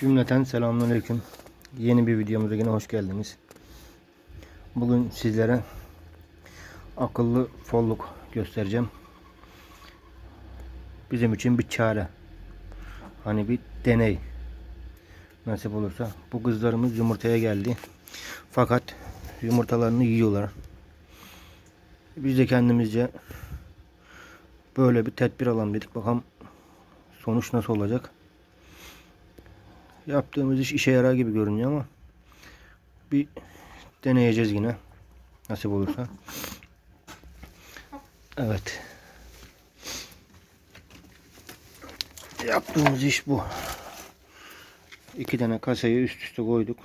Cümleten selamünaleyküm. Yeni bir videomuza yine hoş geldiniz. Bugün sizlere akıllı folluk göstereceğim. Bizim için bir çare. Hani bir deney. Nasip olursa. Bu kızlarımız yumurtaya geldi. Fakat yumurtalarını yiyorlar. Biz de kendimizce böyle bir tedbir alalım dedik. Bakalım sonuç nasıl olacak. Yaptığımız iş işe yarar gibi görünüyor ama bir deneyeceğiz yine. Nasip olursa. Evet. Yaptığımız iş bu. İki tane kasayı üst üste koyduk.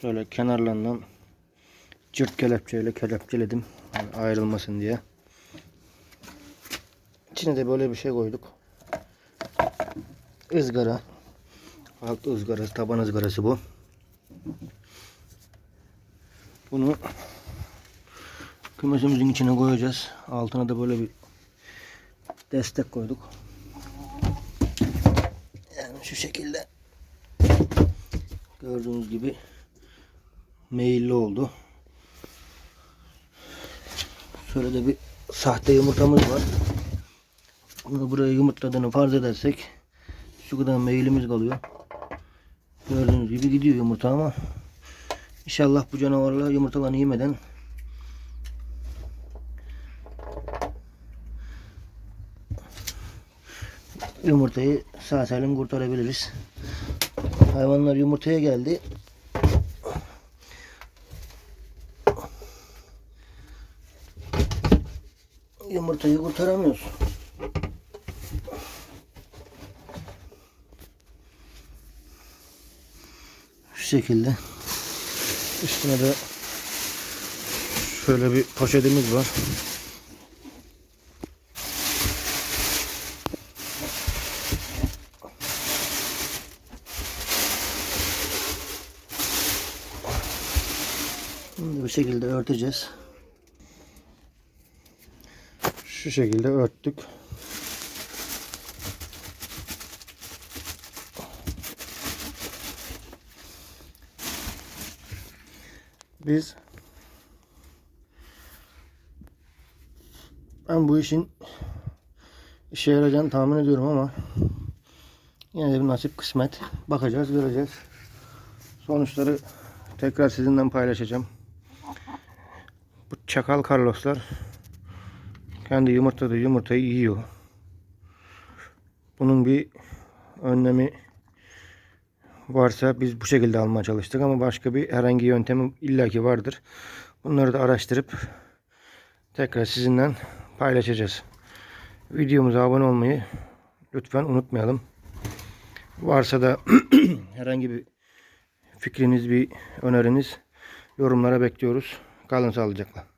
Şöyle kenarlarından cırt kelepçeyle kelepçeledim. Yani ayrılmasın diye. İçine de böyle bir şey koyduk. Izgara. Alt ızgarası, taban ızgarası bu. Bunu kümesimizin içine koyacağız. Altına da böyle bir destek koyduk. Yani şu şekilde gördüğünüz gibi meyilli oldu. Şöyle de bir sahte yumurtamız var. Bunu buraya yumurtladığını farz edersek şu kadar meyilimiz kalıyor. Gördüğünüz gibi gidiyor yumurta ama inşallah bu canavarlar yumurtalarını yemeden yumurtayı sağ salim kurtarabiliriz. Hayvanlar yumurtaya geldi. Yumurtayı kurtaramıyoruz. Şekilde. Üstüne de şöyle bir poşetimiz var. Şimdi bu şekilde örteceğiz. Şu şekilde örttük. Biz ben bu işin işe yarayacağını tahmin ediyorum ama yine de bir nasip kısmet. Bakacağız, göreceğiz. Sonuçları tekrar sizinle paylaşacağım. Bu çakal Carloslar kendi yumurtladığı yumurtayı yiyor. Bunun bir önlemi varsa biz bu şekilde almaya çalıştık ama başka bir herhangi yöntemi illaki vardır. Bunları da araştırıp tekrar sizinle paylaşacağız. Videomuza abone olmayı lütfen unutmayalım. Varsa da herhangi bir fikriniz, bir öneriniz yorumlara bekliyoruz. Kalın sağlıcakla.